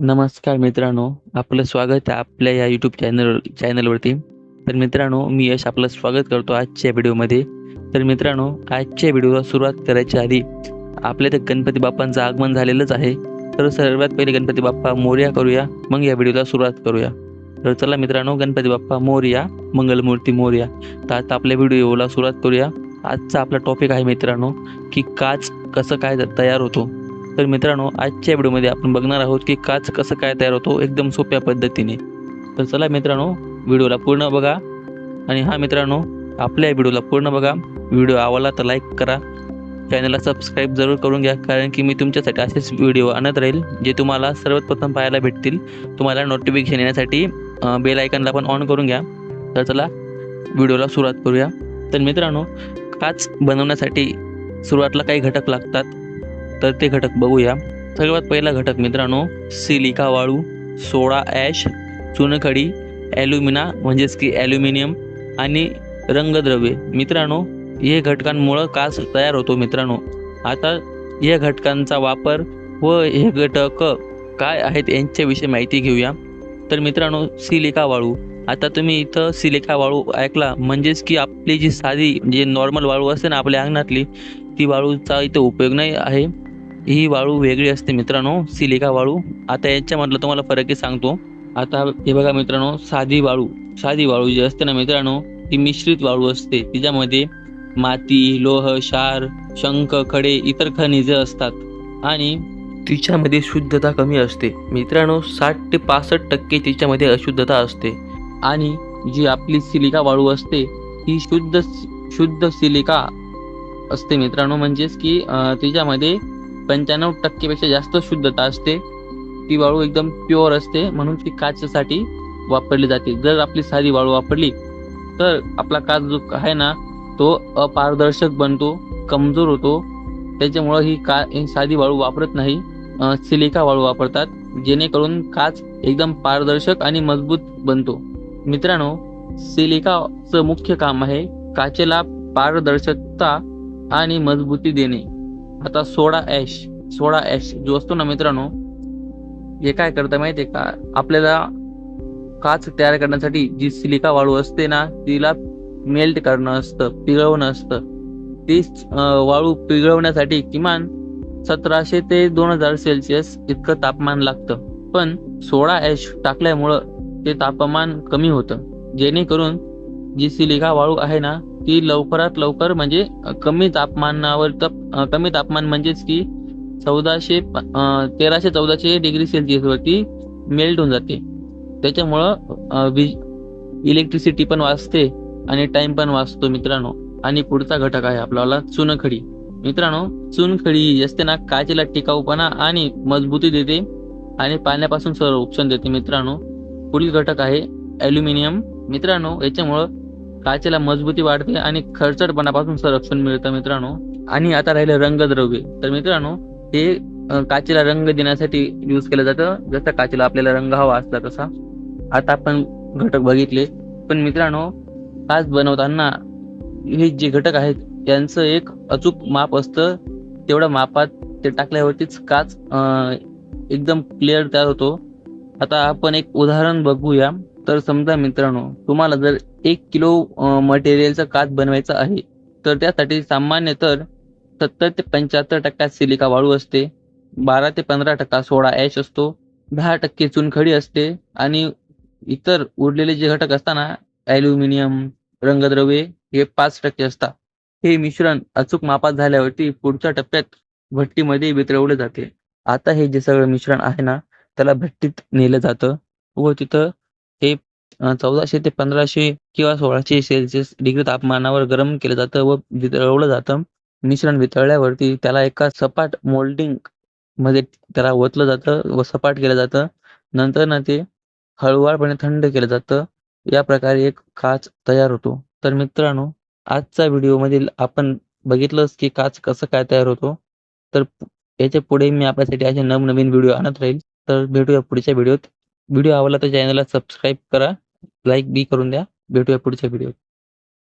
नमस्कार मित्रांनो आपलं स्वागत आहे आपल्या या यूट्यूब चॅनल चॅनलवरती तर मित्रांनो मी यश आपलं स्वागत करतो आजच्या व्हिडिओमध्ये. तर मित्रांनो आजच्या व्हिडिओला सुरुवात करायच्या आधी आपल्या तर गणपती बाप्पांचं आगमन झालेलंच आहे. तर सर्वात पहिले गणपती बाप्पा मोर्या करूया मग या व्हिडिओला सुरुवात करूया. तर चला मित्रांनो गणपती बाप्पा मोर्या मंगलमूर्ती मोर्या. तर आता आपल्या व्हिडिओला सुरुवात करूया. आजचा आपला टॉपिक आहे मित्रांनो की काच कसं काय तयार होतो. तर मित्रांनो आजच्या व्हिडिओमध्ये आपण बघणार आहोत की काच कसं काय तयार होतो एकदम सोप्या पद्धतीने. तर चला मित्रांनो व्हिडिओला पूर्ण बघा. आणि हा मित्रांनो आपल्या व्हिडिओला पूर्ण बघा. व्हिडिओ आवडला तर लाईक करा. चॅनलला सबस्क्राईब जरूर करून घ्या कारण की मी तुमच्यासाठी असेच व्हिडिओ आणत राहील जे तुम्हाला सर्वात प्रथम पाहायला भेटतील. तुम्हाला नोटिफिकेशन येण्यासाठी बेल आयकनला पण ऑन करून घ्या. तर चला व्हिडिओला सुरुवात करूया. तर मित्रांनो काच बनवण्यासाठी सुरुवातीला काही घटक लागतात. तर ते घटक बघूया. सर्वात पहिला घटक मित्रांनो सिलिका वाळू सोडा ॲश चुनखडी ॲल्युमिना म्हणजेच की ॲल्युमिनियम आणि रंगद्रव्ये. मित्रांनो हे घटकांमुळं काच तयार होतो मित्रांनो? आता या घटकांचा वापर व हे घटक काय आहेत यांच्याविषयी माहिती घेऊया. तर मित्रांनो सिलिका वाळू. आता तुम्ही इथं सिलिका वाळू ऐकला म्हणजेच की आपली जी साधी जे नॉर्मल वाळू असते ना आपल्या अंगणातली ती वाळूचा इथं उपयोग नाही आहे. ही वाळू वेगळी असते मित्रांनो सिलिका वाळू. आता याच्यामधलं तुम्हाला फरकही सांगतो. आता हे बघा मित्रांनो साधी वाळू. साधी वाळू जी असते ना मित्रांनो ती मिश्रित वाळू असते. तिच्यामध्ये माती लोह क्षार शंख खडे इतर खनिजे असतात. आणि तिच्यामध्ये शुद्धता कमी असते. मित्रांनो साठ ते पासष्ट टक्के तिच्यामध्ये अशुद्धता असते. आणि जी आपली सिलिका वाळू असते ही शुद्ध शुद्ध सिलिका असते मित्रांनो. म्हणजेच की तिच्यामध्ये पंच्याण्णव टक्केपेक्षा जास्त शुद्धता असते. ती वाळू एकदम प्युअर असते. म्हणून ती काचेसाठी वापरली जाते. जर आपली साधी वाळू वापरली तर आपला काच जो आहे ना तो अपारदर्शक बनतो कमजोर होतो. त्याच्यामुळं ही का ही साधी वाळू वापरत नाही. सिलिका वाळू वापरतात जेणेकरून काच एकदम पारदर्शक आणि मजबूत बनतो. मित्रांनो सिलिकाचं मुख्य काम आहे काचेला पारदर्शकता आणि मजबूती देणे. आता सोडा ऍश सोडा ऍश जो असतो ना मित्रांनो हे काय करतं माहितीये का? आपल्याला काच तयार करण्यासाठी जी सिलिका वाळू असते ना तिला मेल्ट करणं असतं पिघळवणं असतं. ती वाळू पिघळवण्यासाठी किमान सतराशे ते दोन हजार सेल्सिअस इतकं तापमान लागतं. पण सोडा ऍश टाकल्यामुळं ते तापमान कमी होतं. जेणेकरून जी सिलिका वाळू आहे ना ती लवकरात लवकर म्हणजे कमी तापमानावर तप कमी तापमान म्हणजेच की चौदाशे तेराशे चौदाशे डिग्री सेल्सिअस वरती मेल्ट होऊन जाते. त्याच्यामुळं वीज इलेक्ट्रिसिटी पण वाचते आणि टाइम पण वाचतो मित्रांनो. आणि पुढचा घटक आहे आपल्याला चुनखडी. मित्रांनो चुनखडी असते ना काचेला टिकाऊपणा आणि मजबूती देते आणि पाण्यापासून संरक्षण देते मित्रांनो. पुढील घटक आहे ॲल्युमिनियम. मित्रांनो याच्यामुळं काचेला मजबूती वाढते आणि खर्चटपणापासून संरक्षण मिळतं मित्रांनो. आणि आता राहिलं रंगद्रव्य. तर मित्रांनो हे काचेला रंग देण्यासाठी यूज केलं जातं. जसं काचेला आपल्याला रंग हवा असला तसा. आता आपण घटक बघितले. पण मित्रांनो काच बनवताना हे जे घटक आहेत त्यांचं एक अचूक माप असतं. तेवढ्या मापात ते टाकल्यावरतीच काच एकदम क्लिअर तयार होतो. आता आपण एक उदाहरण बघूया. तर समजा मित्रांनो तुम्हाला जर एक किलो मटेरियलचा काच बनवायचा आहे. तर त्यासाठी सामान्य तर सत्तर ते पंच्याहत्तर टक्का सिलिका वाळू असते बारा ते पंधरा टक्का सोडा ॲश असतो दहा टक्के चुनखडी असते आणि इतर उरलेले जे घटक असतात ना ॲल्युमिनियम रंगद्रव्ये हे पाच टक्के असतात. हे मिश्रण अचूक मापात झाल्यावरती पुढच्या टप्प्यात भट्टीमध्ये वितळवले जाते. आता हे जे सगळं मिश्रण आहे ना त्याला भट्टीत नेलं जातं व तिथं हे चौदाशे ते पंधराशे किंवा सोळाशे सेल्सिअस डिग्री तापमानावर गरम केलं जातं व वितळवलं जातं. मिश्रण वितळल्यावरती त्याला एका सपाट मोल्डिंगमध्ये त्याला ओतलं जातं व सपाट केलं जातं. नंतर ना ते हळूवारपणे थंड केलं जातं. या प्रकारे एक काच तयार होतो. तर मित्रांनो आजचा व्हिडिओमधील आपण बघितलंच की काच कसं काय तयार होतो. तर याच्यापुढे मी आपल्यासाठी असे नवनवीन व्हिडिओ आणत राहील. तर भेटूया पुढच्या व्हिडिओत. व्हिडिओ आवडला तर चॅनलला सबस्क्राईब करा लाईक बी करून द्या. भेटूया पुढच्या व्हिडिओत